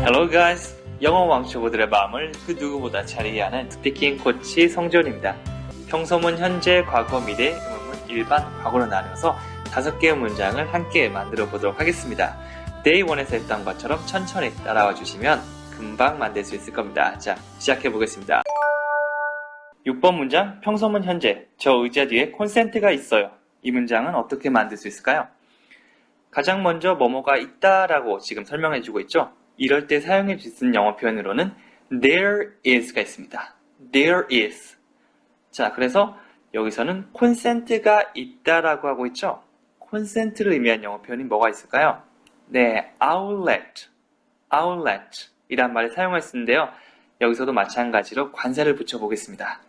Hello guys! 영어 왕초보들의 마음을 그 누구보다 잘 이해하는 스피킹 코치 성존입니다. 평소문, 현재, 과거, 미래, 의문문, 일반, 과거로 나누어서 다섯 개의 문장을 함께 만들어 보도록 하겠습니다. Day 1에서 했던 것처럼 천천히 따라와 주시면 금방 만들 수 있을 겁니다. 자, 시작해 보겠습니다. 6번 문장, 평소문 현재, 저 의자 뒤에 콘센트가 있어요. 이 문장은 어떻게 만들 수 있을까요? 가장 먼저 뭐뭐가 있다라고 지금 설명해 주고 있죠. 이럴 때 사용해 줄수 있는 영어 표현으로는 there is가 있습니다. there is. 자, 그래서 여기서는 콘센트가 있다라고 하고 있죠. 콘센트를 의미한 영어 표현이 뭐가 있을까요? 네, outlet, outlet 이란 말을 사용할 수 있는데요. 여기서도 마찬가지로 관사를 붙여보겠습니다.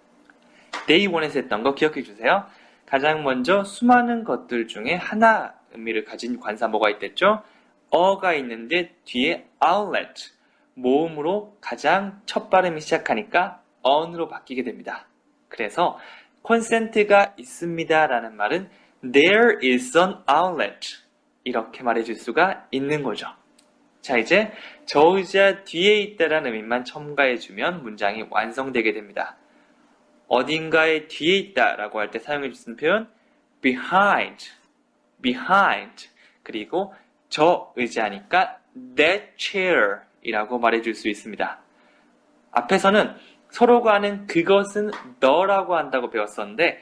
day 1에서 했던 거 기억해 주세요. 가장 먼저 수많은 것들 중에 하나 의미를 가진 관사 뭐가 있댔죠? 어가 있는데 뒤에 outlet, 모음으로 가장 첫 발음이 시작하니까 on으로 바뀌게 됩니다. 그래서 콘센트가 있습니다 라는 말은 there is an outlet 이렇게 말해줄 수가 있는 거죠. 자 이제 저 의자 뒤에 있다라는 의미만 첨가해주면 문장이 완성되게 됩니다. 어딘가에 뒤에 있다라고 할 때 사용해 주는 표현 behind, behind 그리고 저 의자니까 that chair 이라고 말해줄 수 있습니다. 앞에서는 서로가 아는 그것은 너라고 한다고 배웠었는데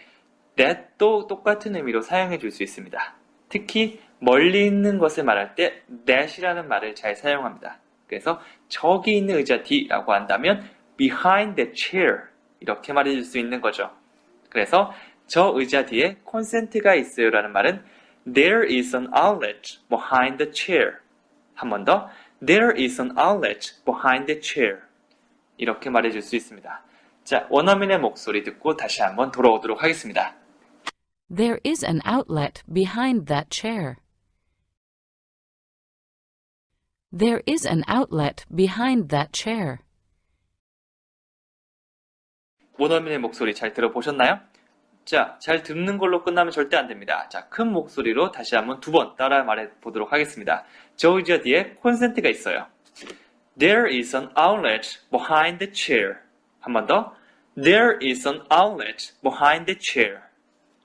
that도 똑같은 의미로 사용해 줄 수 있습니다. 특히 멀리 있는 것을 말할 때 that이라는 말을 잘 사용합니다. 그래서 저기 있는 의자 뒤라고 한다면 behind that chair 이렇게 말해 줄 수 있는 거죠. 그래서 저 의자 뒤에 콘센트가 있어요 라는 말은 There is an outlet behind the chair. 한 번 더. There is an outlet behind the chair. 이렇게 말해줄 수 있습니다. 자, 원어민의 목소리 듣고 다시 한번 돌아오도록 하겠습니다. There is an outlet behind that chair. There is an outlet behind that chair. 원어민의 목소리 잘 들어보셨나요? 자, 잘 듣는 걸로 끝나면 절대 안 됩니다. 자, 큰 목소리로 다시 한번 두 번 따라 말해 보도록 하겠습니다. 저 의자 뒤에 콘센트가 있어요. There is an outlet behind the chair. 한 번 더. There is an outlet behind the chair.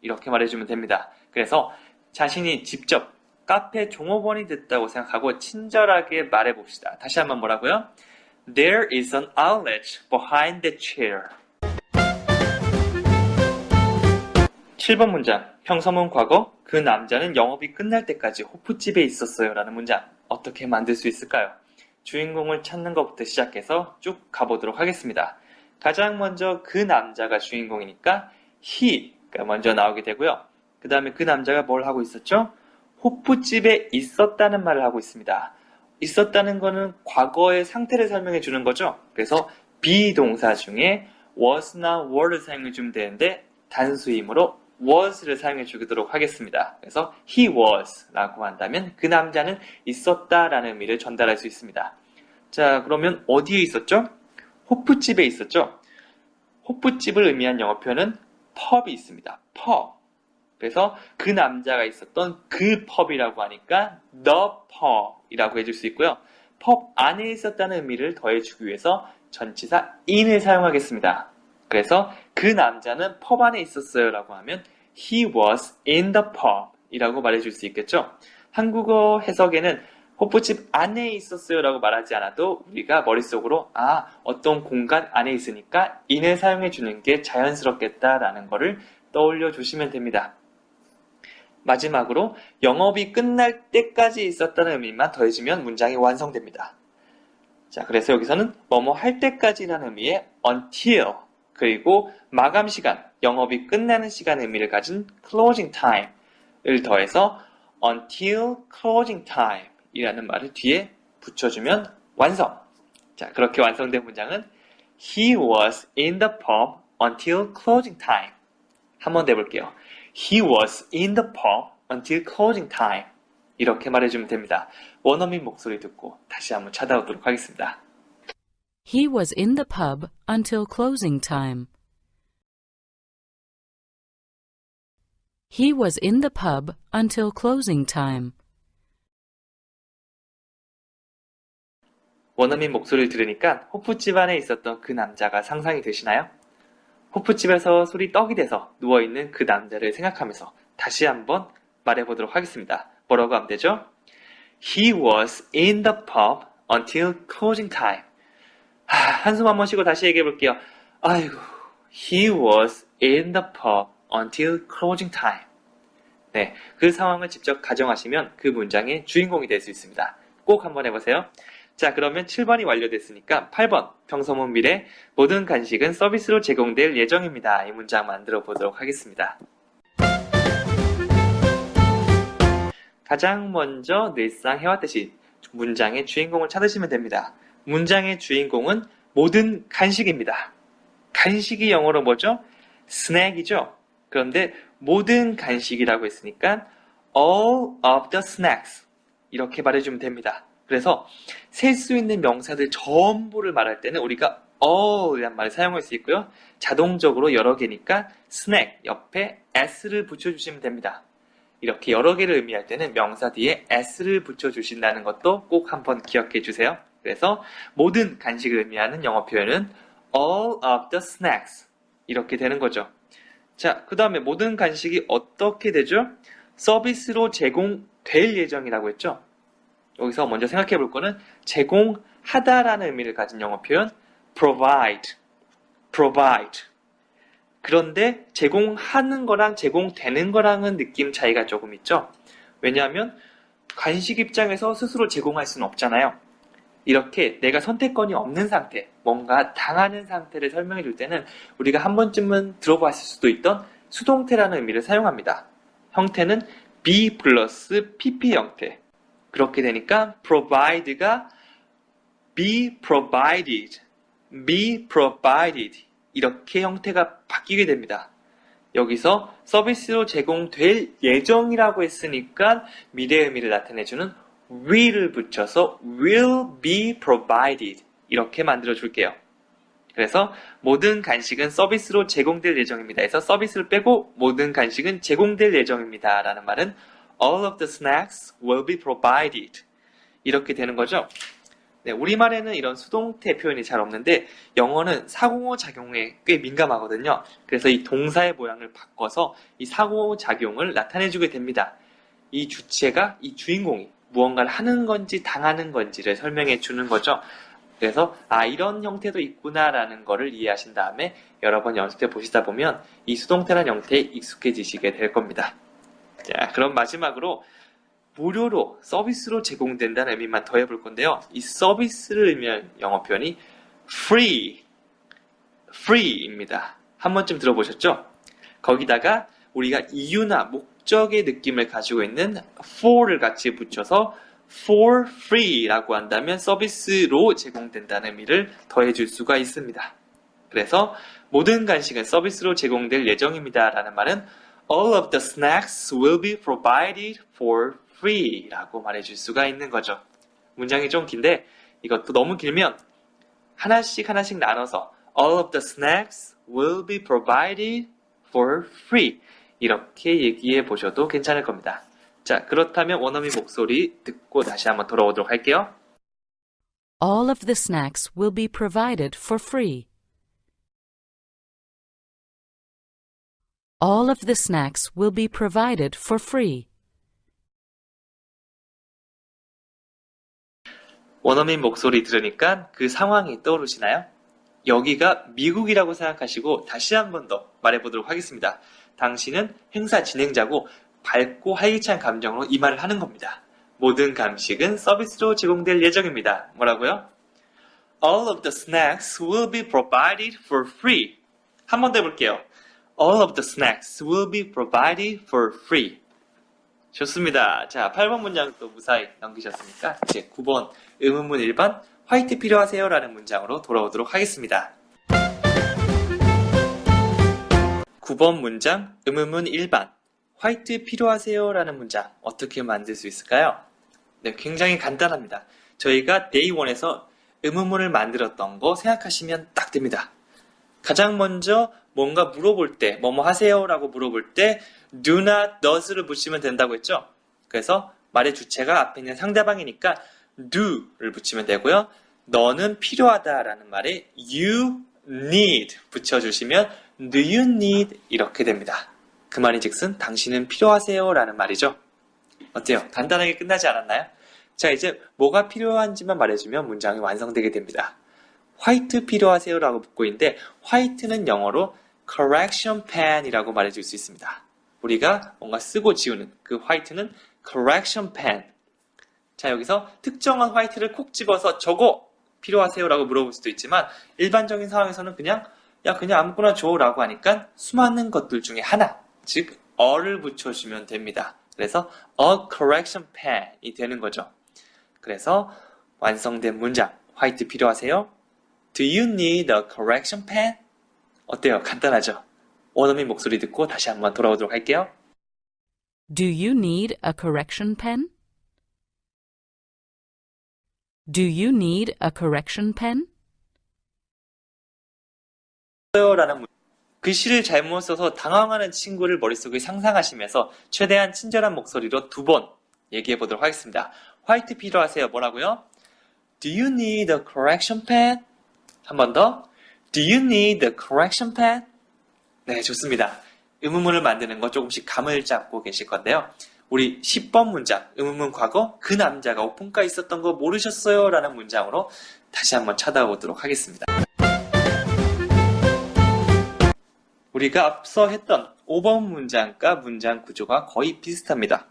이렇게 말해주면 됩니다. 그래서 자신이 직접 카페 종업원이 됐다고 생각하고 친절하게 말해봅시다. 다시 한번 뭐라고요? There is an outlet behind the chair. 7번 문장. 평서문 과거. 그 남자는 영업이 끝날 때까지 호프집에 있었어요. 라는 문장. 어떻게 만들 수 있을까요? 주인공을 찾는 것부터 시작해서 쭉 가보도록 하겠습니다. 가장 먼저 그 남자가 주인공이니까 he가 먼저 나오게 되고요. 그 다음에 그 남자가 뭘 하고 있었죠? 호프집에 있었다는 말을 하고 있습니다. 있었다는 거는 과거의 상태를 설명해 주는 거죠. 그래서 비동사 중에 was나 were를 사용해 주면 되는데 단수이므로 was를 사용해 주도록 하겠습니다. 그래서 he was 라고 한다면 그 남자는 있었다라는 의미를 전달할 수 있습니다. 자, 그러면 어디에 있었죠? 호프집에 있었죠? 호프집을 의미한 영어 표현은 펍이 있습니다. 펍. 그래서 그 남자가 있었던 그 펍이라고 하니까 the pub이라고 해줄 수 있고요. 펍 안에 있었다는 의미를 더해주기 위해서 전치사 in을 사용하겠습니다. 그래서 그 남자는 펍 안에 있었어요 라고 하면 he was in the pub 이라고 말해줄 수 있겠죠. 한국어 해석에는 호프집 안에 있었어요 라고 말하지 않아도 우리가 머릿속으로 아 어떤 공간 안에 있으니까 in을 사용해 주는 게 자연스럽겠다라는 거를 떠올려 주시면 됩니다. 마지막으로 영업이 끝날 때까지 있었다는 의미만 더해주면 문장이 완성됩니다. 자, 그래서 여기서는 뭐뭐 할 때까지라는 의미의 until 그리고 마감 시간, 영업이 끝나는 시간 의미를 가진 closing time을 더해서 until closing time 이라는 말을 뒤에 붙여주면 완성. 자, 그렇게 완성된 문장은 He was in the pub until closing time. 한번 해볼게요. He was in the pub until closing time. 이렇게 말해주면 됩니다. 원어민 목소리 듣고 다시 한번 찾아오도록 하겠습니다. He was in the pub until closing time. He was in the pub until closing time. 원어민 목소리를 들으니까 호프집 안에 있었던 그 남자가 상상이 되시나요? 호프집에서 소리 떡이 돼서 누워있는 그 남자를 생각하면서 다시 한번 말해보도록 하겠습니다. 뭐라고 하면 되죠? He was in the pub until closing time. 하, 한숨 한 번 쉬고 다시 얘기해 볼게요. 아이고, he was in the pub until closing time. 네, 그 상황을 직접 가정하시면 그 문장의 주인공이 될 수 있습니다. 꼭 한번 해보세요. 자, 그러면 7번이 완료됐으니까 8번 평소문 미래 모든 간식은 서비스로 제공될 예정입니다. 이 문장 만들어 보도록 하겠습니다. 가장 먼저 늘상 해왔듯이 문장의 주인공을 찾으시면 됩니다. 문장의 주인공은 모든 간식입니다. 간식이 영어로 뭐죠? 스낵이죠. 그런데 모든 간식이라고 했으니까 all of the snacks 이렇게 말해주면 됩니다. 그래서 셀 수 있는 명사들 전부를 말할 때는 우리가 all이란 말을 사용할 수 있고요. 자동적으로 여러 개니까 스낵 옆에 s를 붙여주시면 됩니다. 이렇게 여러 개를 의미할 때는 명사 뒤에 s를 붙여주신다는 것도 꼭 한번 기억해 주세요. 그래서 모든 간식을 의미하는 영어 표현은 all of the snacks 이렇게 되는 거죠. 자, 그 다음에 모든 간식이 어떻게 되죠? 서비스로 제공될 예정이라고 했죠. 여기서 먼저 생각해 볼 거는 제공하다라는 의미를 가진 영어 표현 provide, provide. 그런데 제공하는 거랑 제공되는 거랑은 느낌 차이가 조금 있죠. 왜냐하면 간식 입장에서 스스로 제공할 수는 없잖아요. 이렇게 내가 선택권이 없는 상태, 뭔가 당하는 상태를 설명해 줄 때는 우리가 한 번쯤은 들어봤을 수도 있던 수동태라는 의미를 사용합니다. 형태는 be 플러스 pp 형태. 그렇게 되니까 provide가 be provided, be provided 이렇게 형태가 바뀌게 됩니다. 여기서 서비스로 제공될 예정이라고 했으니까 미래 의미를 나타내주는 will을 붙여서 will be provided 이렇게 만들어 줄게요. 그래서 모든 간식은 서비스로 제공될 예정입니다. 해서 서비스를 빼고 모든 간식은 제공될 예정입니다. 라는 말은 all of the snacks will be provided 이렇게 되는 거죠. 네, 우리말에는 이런 수동태 표현이 잘 없는데 영어는 사공어작용에 꽤 민감하거든요. 그래서 이 동사의 모양을 바꿔서 이 사공어작용을 나타내주게 됩니다. 이 주체가 이 주인공이 무언가를 하는 건지 당하는 건지를 설명해 주는 거죠. 그래서 아 이런 형태도 있구나라는 거를 이해하신 다음에 여러 번 연습해 보시다 보면 이 수동태란 형태에 익숙해지시게 될 겁니다. 자, 그럼 마지막으로 무료로 서비스로 제공된다는 의미만 더해 볼 건데요. 이 서비스를 의미한 영어 표현이 free, free입니다. 한 번쯤 들어보셨죠? 거기다가 우리가 이유나 목 적의 느낌을 가지고 있는 for를 같이 붙여서 for free라고 한다면 서비스로 제공된다는 의미를 더해줄 수가 있습니다. 그래서 모든 간식은 서비스로 제공될 예정입니다. 라는 말은 All of the snacks will be provided for free 라고 말해줄 수가 있는 거죠. 문장이 좀 긴데 이것도 너무 길면 하나씩 하나씩 나눠서 All of the snacks will be provided for free 이렇게 얘기해 보셔도 괜찮을 겁니다. 자, 그렇다면 원어민 목소리 듣고 다시 한번 돌아오도록 할게요. All of the snacks will be provided for free. All of the snacks will be provided for free. 원어민 목소리 들으니까 그 상황이 떠오르시나요? 여기가 미국이라고 생각하시고 다시 한 번 더 말해보도록 하겠습니다. 당신은 행사 진행자고 밝고 활기찬 감정으로 이 말을 하는 겁니다. 모든 감식은 서비스로 제공될 예정입니다. 뭐라고요? All of the snacks will be provided for free. 한 번 더 해볼게요. All of the snacks will be provided for free. 좋습니다. 자, 8번 문장 또 무사히 넘기셨으니까 이제 9번 의문문 1번 화이트 필요하세요? 라는 문장으로 돌아오도록 하겠습니다. 9번 문장 의문문 1번 화이트 필요하세요? 라는 문장 어떻게 만들 수 있을까요? 네, 굉장히 간단합니다. 저희가 데이 1에서 의문문을 만들었던 거 생각하시면 딱 됩니다. 가장 먼저 뭔가 물어볼 때, 뭐뭐 하세요? 라고 물어볼 때, do not, does를 붙이면 된다고 했죠? 그래서 말의 주체가 앞에 있는 상대방이니까 do를 붙이면 되고요. 너는 필요하다라는 말에 you need 붙여주시면 do you need 이렇게 됩니다. 그 말이 즉슨 당신은 필요하세요 라는 말이죠. 어때요? 간단하게 끝나지 않았나요? 자, 이제 뭐가 필요한지만 말해주면 문장이 완성되게 됩니다. 화이트 필요하세요 라고 묻고 있는데 화이트는 영어로 correction pen이라고 말해줄 수 있습니다. 우리가 뭔가 쓰고 지우는 그 화이트는 correction pen. 자, 여기서 특정한 화이트를 콕 집어서 저거 필요하세요 라고 물어볼 수도 있지만 일반적인 상황에서는 그냥 야, 그냥 아무거나 줘 라고 하니까 수많은 것들 중에 하나, 즉, 어를 붙여주면 됩니다. 그래서 a correction pen이 되는 거죠. 그래서 완성된 문장, 화이트 필요하세요? Do you need a correction pen? 어때요? 간단하죠? 원어민 목소리 듣고 다시 한번 돌아오도록 할게요. Do you need a correction pen? Do you need a correction pen? 라는 문- 글씨를 잘못 써서 당황하는 친구를 머릿속에 상상하시면서 최대한 친절한 목소리로 두 번 얘기해 보도록 하겠습니다. 화이트 필요하세요? 뭐라고요? Do you need a correction pen? 한 번 더. Do you need a correction pen? 네, 좋습니다. 의문문을 만드는 거 조금씩 감을 잡고 계실 건데요. 우리 10번 문장, 의문문 과거, 그 남자가 오픈카 있었던 거 모르셨어요? 라는 문장으로 다시 한번 찾아보도록 하겠습니다. 우리가 앞서 했던 5번 문장과 문장 구조가 거의 비슷합니다.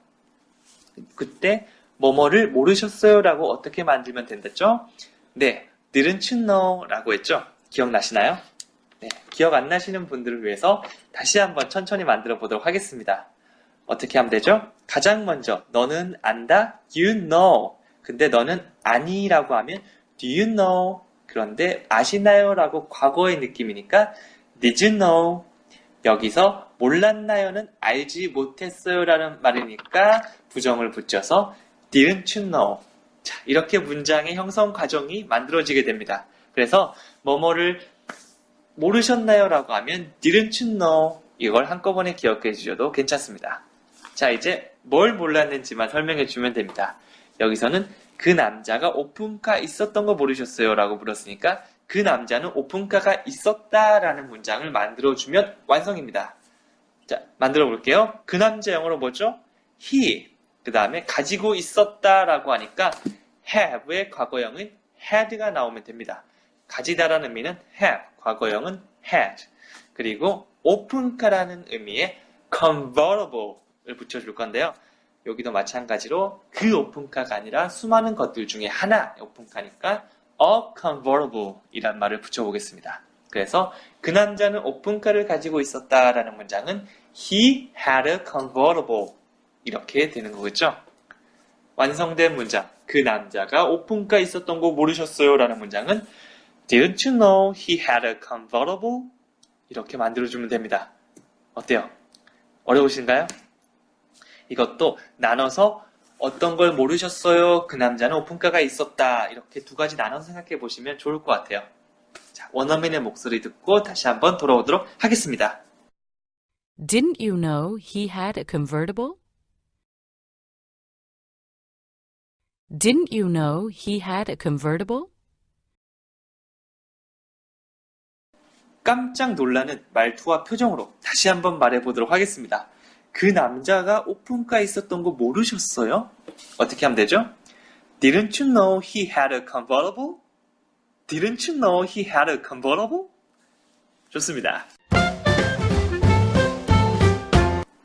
그때 뭐뭐를 모르셨어요? 라고 어떻게 만들면 된댔죠? 네, you know? 라고 했죠? 기억나시나요? 네, 기억 안 나시는 분들을 위해서 다시 한번 천천히 만들어 보도록 하겠습니다. 어떻게 하면 되죠? 가장 먼저 너는 안다? You know. 근데 너는 아니라고 하면 Do you know? 그런데 아시나요? 라고 과거의 느낌이니까 Did you know? 여기서 몰랐나요는 알지 못했어요 라는 말이니까 부정을 붙여서 didn't you know. 자, 이렇게 문장의 형성 과정이 만들어지게 됩니다. 그래서 뭐뭐를 모르셨나요? 라고 하면 didn't you know. 이걸 한꺼번에 기억해 주셔도 괜찮습니다. 자, 이제 뭘 몰랐는지만 설명해 주면 됩니다. 여기서는 그 남자가 오픈카 있었던 거 모르셨어요? 라고 물었으니까 그 남자는 오픈카가 있었다라는 문장을 만들어 주면 완성입니다. 자, 만들어 볼게요. 그 남자 영어로 뭐죠? he. 그 다음에 가지고 있었다라고 하니까 have의 과거형은 had가 나오면 됩니다. 가지다라는 의미는 have, 과거형은 had. 그리고 오픈카라는 의미의 convertible을 붙여줄 건데요. 여기도 마찬가지로 그 오픈카가 아니라 수많은 것들 중에 하나 오픈카니까 a convertible 이란 말을 붙여보겠습니다. 그래서 그 남자는 오픈카를 가지고 있었다라는 문장은 he had a convertible 이렇게 되는 거겠죠. 완성된 문장 그 남자가 오픈카 있었던 거 모르셨어요? 라는 문장은 Didn't you know he had a convertible? 이렇게 만들어주면 됩니다. 어때요? 어려우신가요? 이것도 나눠서 어떤 걸 모르셨어요? 그 남자는 오픈카가 있었다. 이렇게 두 가지 나눠서 생각해 보시면 좋을 것 같아요. 자, 원어민의 목소리 듣고 다시 한번 돌아오도록 하겠습니다. Didn't you know he had a convertible? Didn't you know he had a convertible? 깜짝 놀라는 말투와 표정으로 다시 한번 말해 보도록 하겠습니다. 그 남자가 오픈카에 있었던 거 모르셨어요? 어떻게 하면 되죠? Didn't you know he had a convertible? Didn't you know he had a convertible? 좋습니다.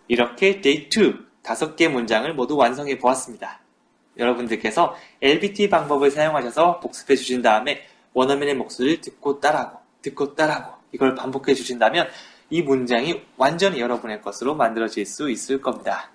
이렇게 day 2 다섯 개 문장을 모두 완성해 보았습니다. 여러분들께서 LBT 방법을 사용하셔서 복습해 주신 다음에 원어민의 목소리를 듣고 따라하고 듣고 따라하고 이걸 반복해 주신다면 이 문장이 완전히 여러분의 것으로 만들어질 수 있을 겁니다.